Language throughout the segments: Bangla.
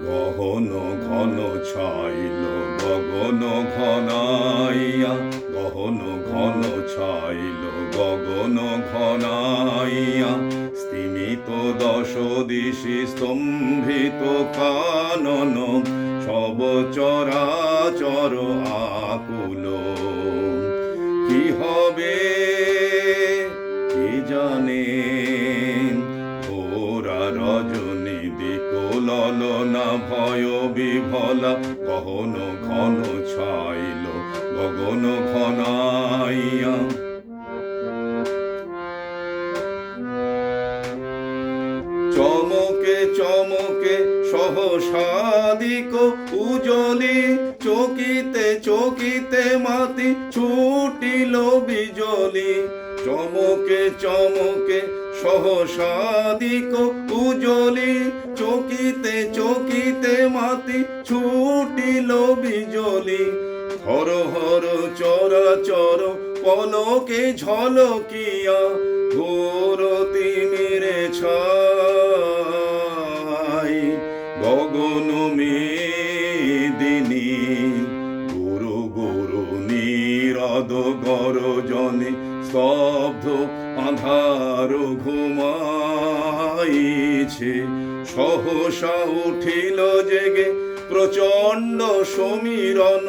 গহন ঘন ছাইল, গগন ঘনাইয়া। গহন ঘন ছাইল, গগন ঘনাইয়া। স্তিমিত দশ দিশি স্তম্ভিত কানন সব চরাচর আকুল। কি হবে? কি জানে? বিকলল না ভয় বিভলা গহন ঘন ছাইল, গগন ঘনাইয়া। চমকে চমকে সহসাদিক উজলি চকিতে চকিতে মাতি ছুটিল বিজলি। চমকে চমকে সহসাদিক উজলি চকিতে চকিতে মাতি ছুটিল বিজলি। হর হর চরা চর পলকে ঝলকিয়া ঘোর তিমিরে ছাই। গগন মেদিনী, গুরু গুরু নীরদ গরজনে স্তব্ধ আধার ঘুমাইছে। সহসা উঠিল জেগে প্রচণ্ড সমীরণ।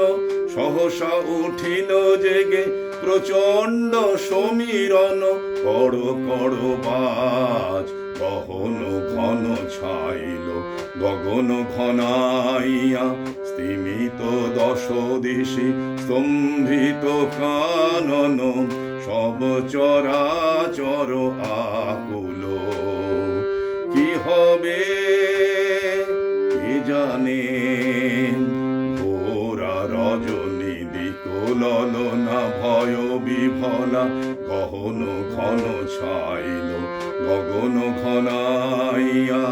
সহসা উঠিল জেগে প্রচণ্ড সমীরণ। কড় কড় বাজ গহন ঘন ছাইল। গগন ঘনাইয়া স্তিমিত দশ দিশি স্তম্ভিত কানন। সব চরাচর আকুল। কি হবে? কি জানে? ঘোরা রজনী বিকলল না ভয় বিভলা। গহন ঘন ছাইল, গগন ঘনাইয়া।